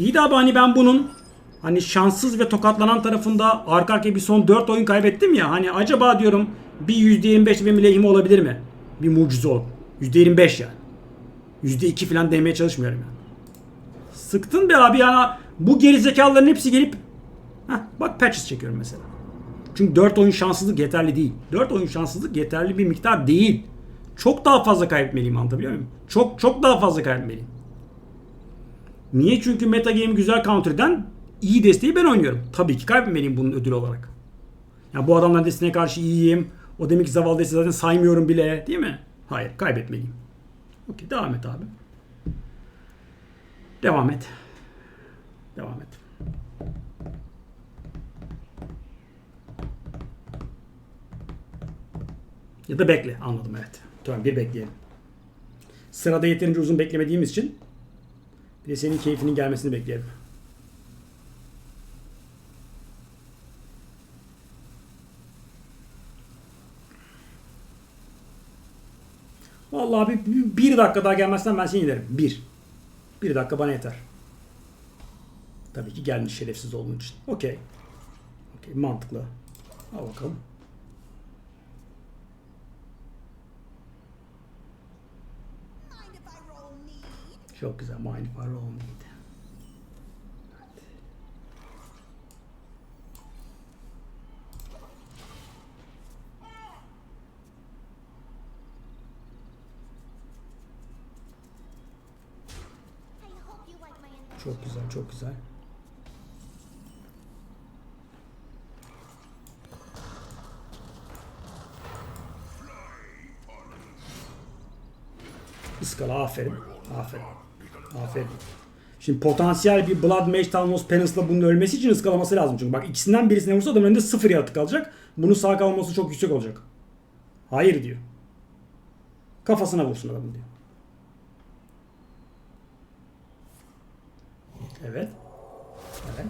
İyi de abi hani ben bunun hani şanssız ve tokatlanan tarafında arka arkaya bir son 4 oyun kaybettim ya. Hani acaba diyorum bir %25 benim lehime olabilir mi? Bir mucize ol. %25 yani. %2 falan demeye çalışmıyorum yani. Sıktın be abi yani bu gerizekalıların hepsi gelip Heh, bak patches çekiyorum mesela. Çünkü 4 oyun şanssızlık yeterli değil. 4 oyun şanssızlık yeterli bir miktar değil. Çok daha fazla kaybetmeliyim anlatabiliyor muyum? Çok çok daha fazla kaybetmeliyim. Niye? Çünkü metagame güzel counter'den iyi desteği ben oynuyorum. Tabii ki kaybetmeliyim bunun ödülü olarak. Ya bu adamların desteğine karşı iyiyim. O demek ki zavallı desteği zaten saymıyorum bile. Değil mi? Hayır kaybetmeliyim. Okey devam et abi. Devam et. Devam et. Ya da bekle. Anladım evet. Tamam bir bekleyelim. Sırada yeterince uzun beklemediğimiz için bir de senin keyfinin gelmesini bekleyelim. Vallahi abi bir dakika daha gelmezsen ben seni yenerim. Bir. Bir dakika bana yeter. Tabii ki gelmiş şerefsiz olduğun için. Okey. Okey mantıklı. Al bakalım. Çok güzel. Mind if I roll need. I hope you like my invention. Çok güzel, çok güzel. Iskala aferin. Aferin. Aferin. Şimdi potansiyel bir Blood Mage Talmos Penance'la bunun ölmesi için ıskalaması lazım. Çünkü bak ikisinden birisine vursa adamın önünde sıfır yaratık kalacak. Bunun sağ kalması çok yüksek olacak. Hayır diyor. Kafasına vursun adamın diyor. Evet. Evet.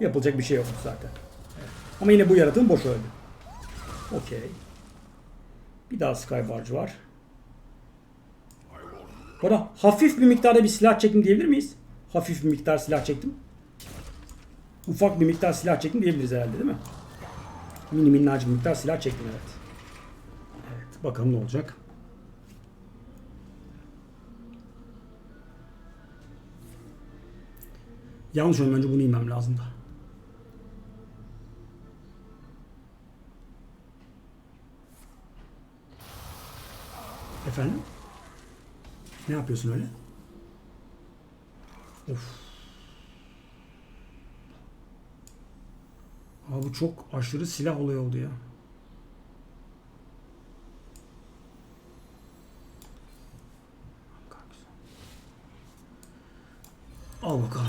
Yapılacak bir şey yok zaten. Evet. Ama yine bu yaratığın boş öldü. Okey. Bir daha Skybarge var. Arada hafif bir miktarda bir silah çektim diyebilir miyiz? Hafif bir miktar silah çektim. Ufak bir miktar silah çektim diyebiliriz herhalde değil mi? Mini minnacık bir miktar silah çektim evet. Evet bakalım ne olacak. Yanlış. Önce bunu inmem lazım da. Efendim? Ne yapıyorsun öyle? Of. Abi çok aşırı silah olayı oldu ya. Al bakalım.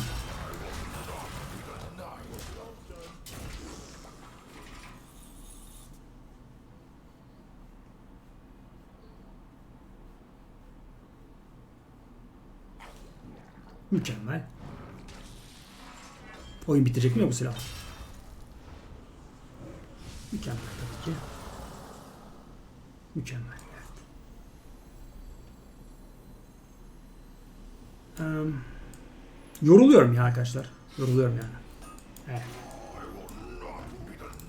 Mükemmel. Oyun bitirecek mi bu silah? Mükemmel tabii ki. Mükemmel. Evet. Eee, yoruluyorum ya arkadaşlar. Yoruluyorum yani. Evet.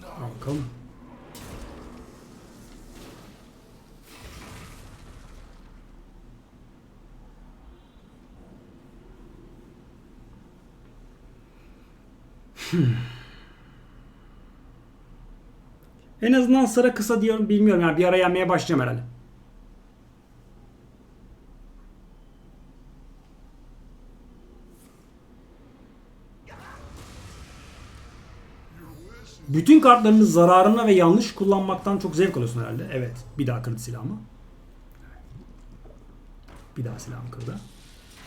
Al bakalım. En azından sıra kısa diyorum bilmiyorum yani bir ara yenmeye başlayacağım herhalde. Bütün kartlarını zararına ve yanlış kullanmaktan çok zevk alıyorsun herhalde. Evet. Bir daha kırdı silahımı. Bir daha silahımı kırdı.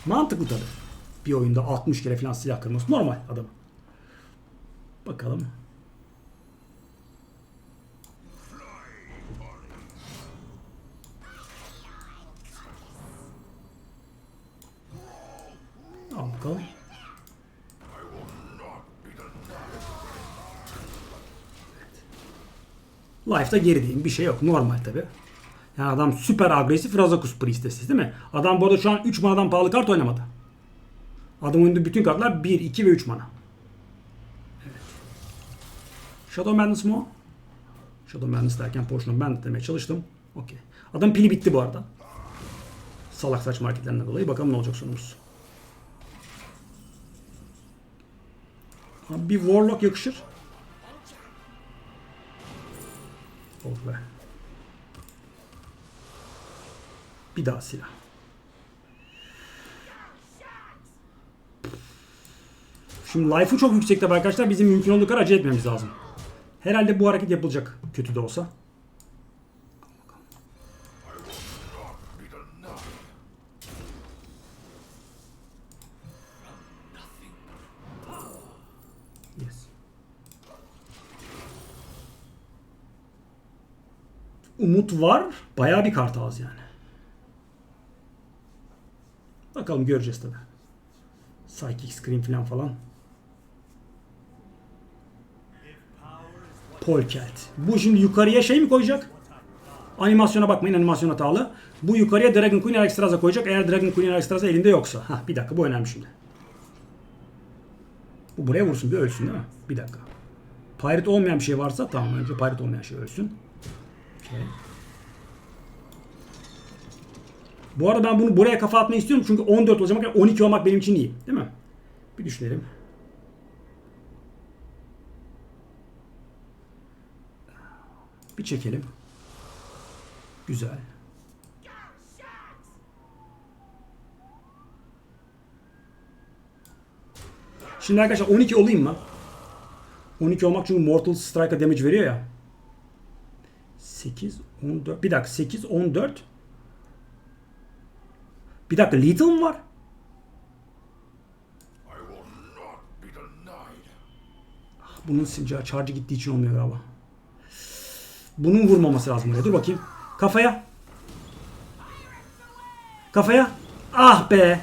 Mantıklı tabii. Bir oyunda 60 kere falan silah kırması normal adamın. Bakalım. Al bakalım. Life'da gerideyim. Bir şey yok. Normal tabi. Yani adam süper agresif Razakus Priestess'i değil mi? Adam bu arada şu an 3 manadan pahalı kart oynamadı. Adam oynadığı bütün kartlar 1, 2 ve 3 mana. Evet. Shadow Madness o? Shadow Madness derken Portion of Madness demeye çalıştım. Okey. Adam pili bitti bu arada. Salak saçma hareketlerinden dolayı. Bakalım ne olacak sonumuz. Abi bir Warlock yakışır. Oh be. Bir daha silah. Şimdi life'ı çok yüksekte arkadaşlar. Bizim mümkün olduğu kadar acele etmemiz lazım. Herhalde bu hareket yapılacak. Kötü de olsa. Umut var. Bayağı bir kart az yani. Bakalım göreceğiz tabi. Psychic Scream falan falan. Polkelt. Bu şimdi yukarıya şey mi koyacak? Animasyona bakmayın animasyon hatalı. Bu yukarıya Dragon Queen Alexstrasza koyacak eğer Dragon Queen Alexstrasza elinde yoksa. Hah bir dakika bu önemli şimdi. Bu buraya vursun bir ölsün değil mi? Bir dakika. Pirate olmayan bir şey varsa tamam önce pirate olmayan şey ölsün. Okey. Bu arada ben bunu buraya kafa atmayı istiyorum çünkü 14 olacak 12 olmak benim için iyi. Değil mi? Bir düşünelim. Bir çekelim. Güzel. Şimdi arkadaşlar 12 olayım mı? 12 olmak çünkü Mortal Strike'a damage veriyor ya. 8, 14. Bir dakika 8, 14. Bir dakika Lethal mı var? Ah, Bunun sinca charge gittiği için olmuyor galiba. Bunun vurmaması lazım oraya. Dur bakayım. Kafaya. Kafaya. Ah be.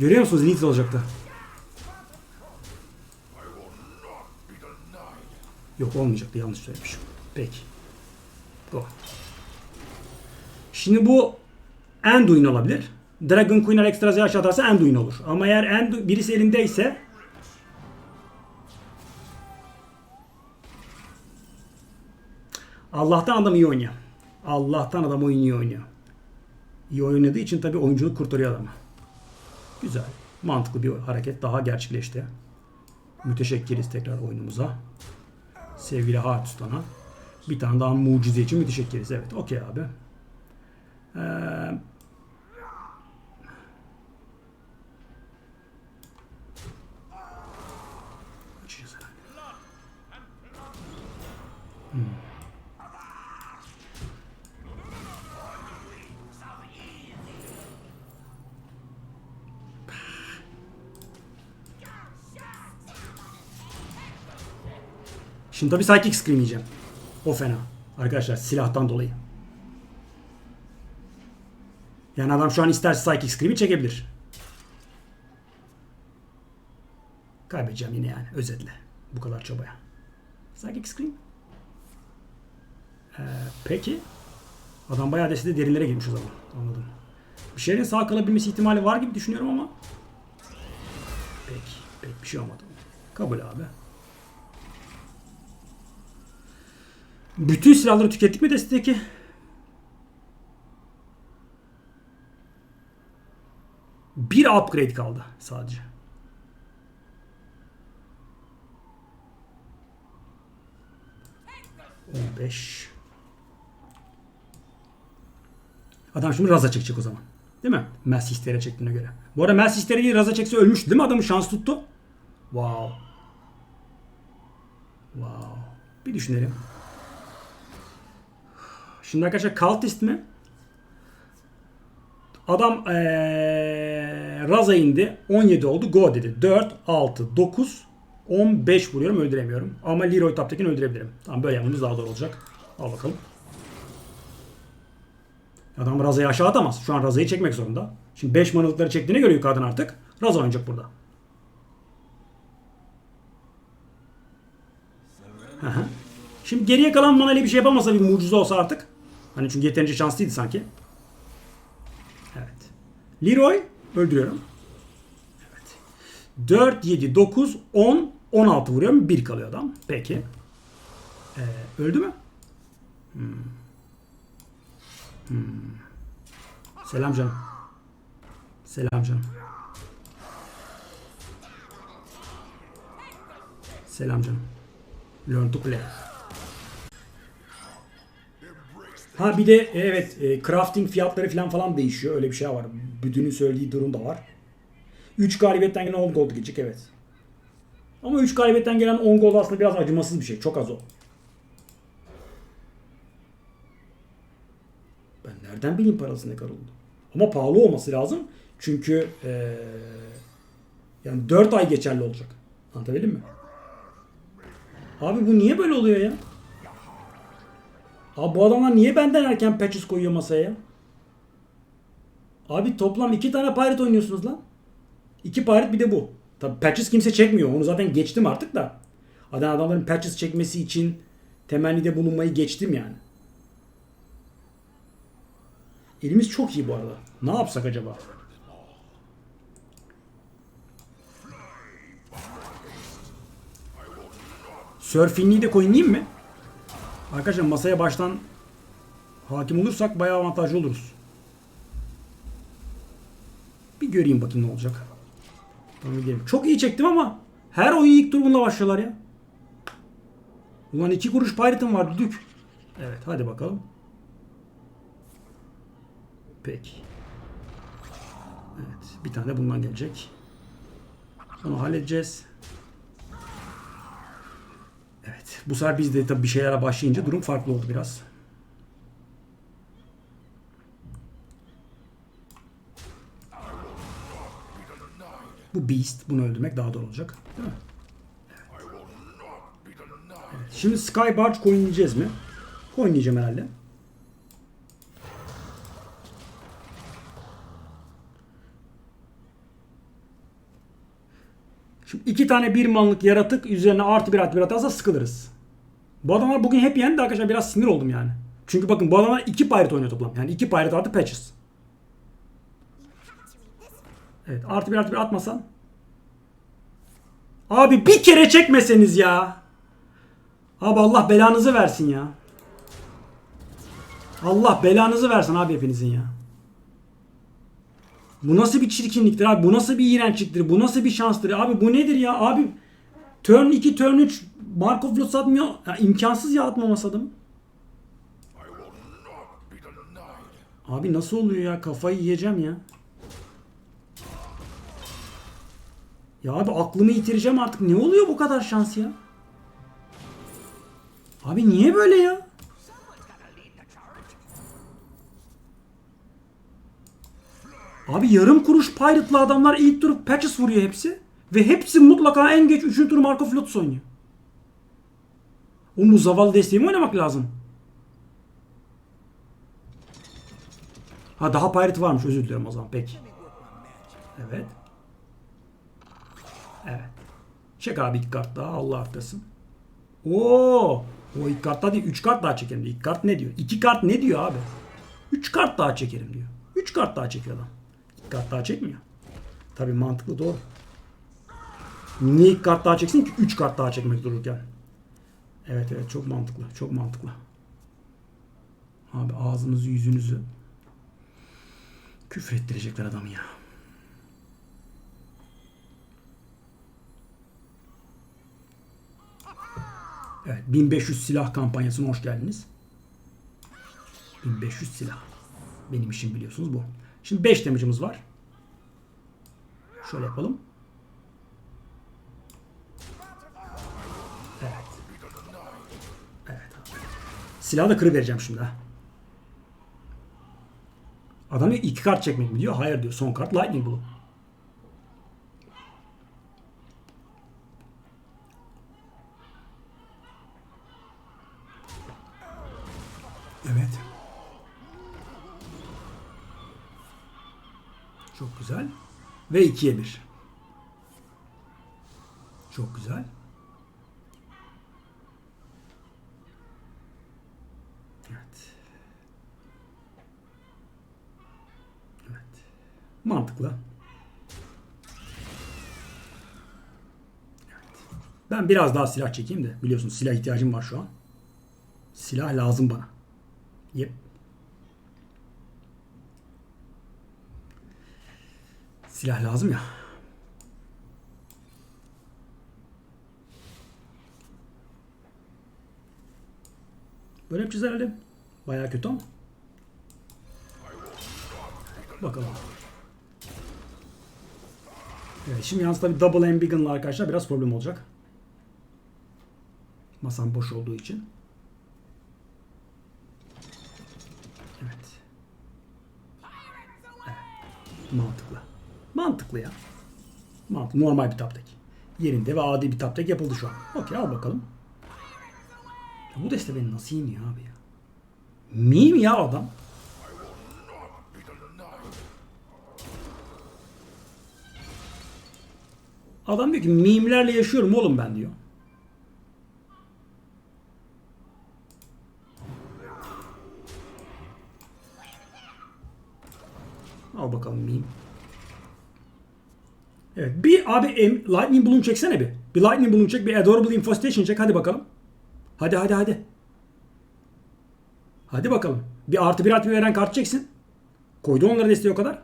Görüyor musunuz? Lethal olacaktı. Yok olmayacaktı. Yanlış söylemişim. Peki. Go. Şimdi bu Anduin olabilir. Dragon Queen Alexstras'ı aşağı atarsa Anduin olur. Ama eğer Andu birisi elindeyse Allah'tan adam iyi oynuyor. Allah'tan adam oyun iyi oynuyor. İyi oynadığı için tabii oyunculuk kurtarıyor adamı. Güzel. Mantıklı bir hareket daha gerçekleşti. Müteşekkiriz tekrar oyunumuza. Sevgili Hearthstone'a. Bir tane daha mucize için müteşekkiriz. Evet okey abi. Ee, Şimdi tabii Psychic Scream yiyeceğim. O fena. Arkadaşlar silahtan dolayı. Yani adam şu an isterse Psychic Scream'i çekebilir. Kaybedeceğim yine yani özetle. Bu kadar çabaya. Psychic Scream. Ee, peki. Adam bayağı destede derinlere girmiş o zaman. Anladım. Bir şeylerin sağ kalabilmesi ihtimali var gibi düşünüyorum ama. Peki. Pek bir şey olmadı. Kabul abi. Bütün silahları tükettik mi destedeki? Bir upgrade kaldı sadece. On beş. Adam şimdi raza çekecek o zaman. Değil mi? Mass Hysteria çektiğine göre. Bu arada Mass Hysteria'yı raza çekse ölmüş değil mi? Adamın şans tuttu. Wow. Wow. Bir düşünelim. Şimdi arkadaşlar Cultist mi? Adam ee, Raza indi. 17 oldu. Go dedi. 4, 6, 9, 15 vuruyorum öldüremiyorum. Ama Leroy Taptekin öldürebilirim. Tamam böyle yapmamız daha doğru olacak. Al bakalım. Adam Raza'yı aşağı atamaz. Şu an Raza'yı çekmek zorunda. Şimdi 5 manalıkları çektiğine göre yukarıdan artık. Raza oynayacak burada. Şimdi geriye kalan manayla bir şey yapamasa bir mucize olsa artık. Hani çünkü yeterince şanslıydı sanki. Evet. Leroy öldürüyorum. Evet. 4, 7, 9, 10, 16 vuruyorum. 1 kalıyor adam. Peki. Ee, öldü mü? Hmm. Hmm. Selam canım. Selam canım. Selam canım. Learn to play. Ha bir de evet e, crafting fiyatları falan falan değişiyor. Öyle bir şey var. Bütünün söylediği durum da var. 3 galibiyetten gelen 10 gold geçecek evet. Ama 3 galibiyetten gelen 10 gold aslında biraz acımasız bir şey. Çok az o. Ben nereden bileyim parası ne kadar oldu? Ama pahalı olması lazım. Çünkü eee, yani 4 ay geçerli olacak. Anlatabildim mi? Abi bu niye böyle oluyor ya? Abi bu adamlar niye benden erken patches koyuyor masaya? Abi toplam iki tane pirate oynuyorsunuz lan. İki pirate bir de bu. Tabi patches kimse çekmiyor. Onu zaten geçtim artık da. Adam adamların patches çekmesi için temennide bulunmayı geçtim yani. Elimiz çok iyi bu arada. Ne yapsak acaba? Surfing'i de coinleyeyim mi? Arkadaşlar masaya baştan hakim olursak bayağı avantajlı oluruz. Bir göreyim bakayım ne olacak. Çok iyi çektim ama her oyun ilk tur başlıyorlar ya. Ulan iki kuruş pirate'ım var düdük. Evet hadi bakalım. Peki. Evet bir tane bundan gelecek. Onu halledeceğiz. Evet. Bu sefer biz de tabii bir şeylere başlayınca durum farklı oldu biraz. Bu Beast. Bunu öldürmek daha doğru olacak. Değil mi? Evet. Evet. Şimdi Skybarge coinleyeceğiz mi? Coinleyeceğim herhalde. Şimdi iki tane bir manlık yaratık üzerine artı bir artı bir atarsa sıkılırız. Bu adamlar bugün hep yendi arkadaşlar biraz sinir oldum yani. Çünkü bakın bu adamlar iki pirate oynuyor toplam. Yani iki pirate artı patches. Evet artı bir artı bir atmasan. Abi bir kere çekmeseniz ya. Abi Allah belanızı versin ya. Allah belanızı versin abi hepinizin ya. Bu nasıl bir çirkinliktir abi? Bu nasıl bir iğrençliktir? Bu nasıl bir şanstır? Abi bu nedir ya? Abi turn 2, turn 3 Markov Flot atmıyor. Ya, imkansız ya atmaması adam. Abi nasıl oluyor ya? Kafayı yiyeceğim ya. Ya abi aklımı yitireceğim artık. Ne oluyor bu kadar şans ya? Abi niye böyle ya? Abi yarım kuruş Pirate'lı adamlar ilk tur patches vuruyor hepsi. Ve hepsi mutlaka en geç 3. tur Marco Flotus oynuyor. O bu zavallı desteği mi oynamak lazım? Ha daha Pirate varmış özür dilerim o zaman peki. Evet. Evet. Çek abi ilk kart daha Allah arttırsın. Oo, o ilk kart daha değil 3 kart daha çekerim diyor. İlk kart ne diyor? 2 kart ne diyor abi? 3 kart daha çekerim diyor. 3 kart daha çekiyor adam. Kart daha çekmiyor. Tabi mantıklı doğru. Niye ilk kart daha çeksin ki 3 kart daha çekmek dururken? Evet evet çok mantıklı. Çok mantıklı. Abi ağzınızı yüzünüzü küfür ettirecekler adamı ya. Evet 1500 silah kampanyasına hoş geldiniz. 1500 silah. Benim işim biliyorsunuz bu. Şimdi 5 damage'ımız var. Şöyle yapalım. Evet. Evet. Silahı da kırıvereceğim şimdi ha. Adam diyor iki kart çekmek mi diyor. Hayır diyor. Son kart Lightning Blow. Evet. Çok güzel. Ve 2'ye 1. Çok güzel. Evet. Evet. Mantıklı. Evet. Ben biraz daha silah çekeyim de biliyorsunuz silah ihtiyacım var şu an. Silah lazım bana. Yep. Silah lazım ya. Böyle yapacağız herhalde. Bayağı kötü ama. Bakalım. Evet, şimdi yalnız tabii double ambiguous'la arkadaşlar biraz problem olacak. Masam boş olduğu için. Evet. evet. Mantıklı. Mantıklı ya. Mantıklı. Normal bir taptek. Yerinde ve adi bir taptek yapıldı şu an. Okey al bakalım. Ya bu deste beni nasıl yeniyor abi ya? Miyim ya adam? Adam diyor ki mimlerle yaşıyorum oğlum ben diyor. Al bakalım meme. Evet bir abi em, lightning balloon çeksene bir. Bir lightning balloon çek bir adorable infestation çek hadi bakalım. Hadi hadi hadi. Hadi bakalım. Bir artı bir artı bir veren kart çeksin. Koydu onları desteği o kadar.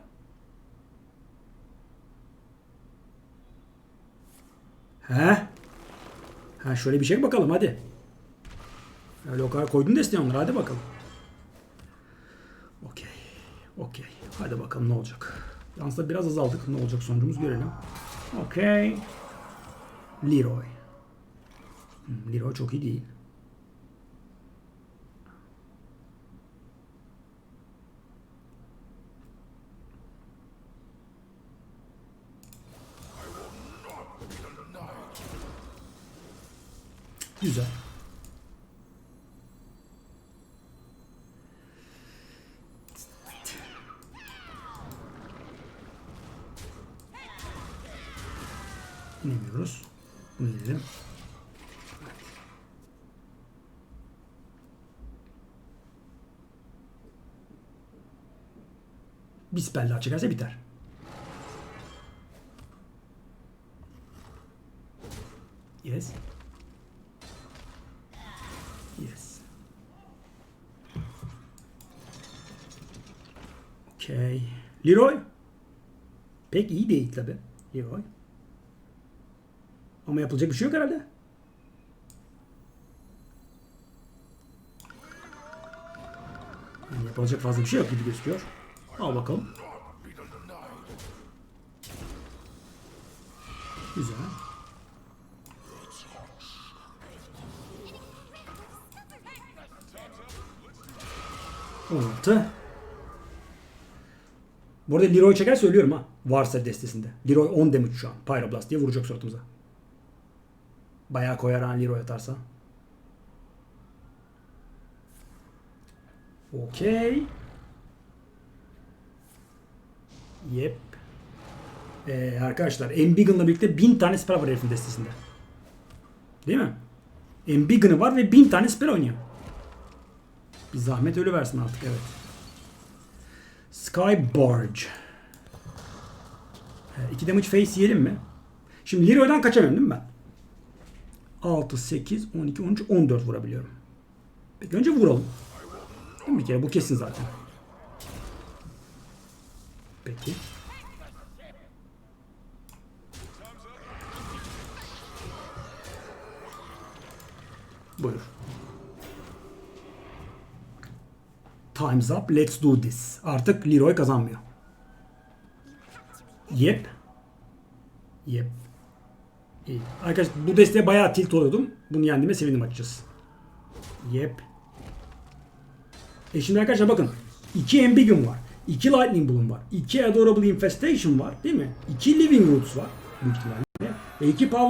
He? Ha şöyle bir şey bakalım hadi. Öyle o kadar koydun desteği onları hadi bakalım. Okey. Okey. Hadi bakalım ne olacak. Yalnız da biraz azaldık. Ne olacak sonucumuz görelim. Okey. Leroy. Hmm, Leroy çok iyi değil. Güzel. İnemiyoruz. Bunu inelim. Bir spell biter. Yes. Yes. Okay. Leroy. Pek iyi değil tabi. Leroy. Ama yapılacak bir şey yok herhalde. Yani yapılacak fazla bir şey yok gibi gözüküyor. Al bakalım. Güzel. Altı. Bu arada Leroy çeker söylüyorum ha. Varsa destesinde. Leroy 10 damage şu an. Pyroblast diye vuracak suratımıza. Bayağı koyar ha Leroy atarsa. Okey. Yep. Ee, arkadaşlar Embiggen'la birlikte 1000 tane spell var herifin destesinde. Değil mi? Embiggen'ı var ve 1000 tane spell oynuyor. Bir zahmet ölü versin artık evet. Sky Barge. 2 damage face yiyelim mi? Şimdi Leroy'dan kaçamıyorum değil mi ben? 6, 8, 12, 13, 14 vurabiliyorum. Peki önce vuralım. Bir kere bu kesin zaten. Peki. Buyur. Time's up. Let's do this. Artık Leroy kazanmıyor. Yep. Yep. İyi. Arkadaşlar bu desteğe bayağı tilt oluyordum. Bunu yendiğime sevindim açıkçası. Yep. E şimdi arkadaşlar bakın. 2 Ambiguum var. 2 Lightning Bloom var. 2 Adorable Infestation var. Değil mi? 2 Living Roots var. Büyük ihtimalle. Ve 2 Power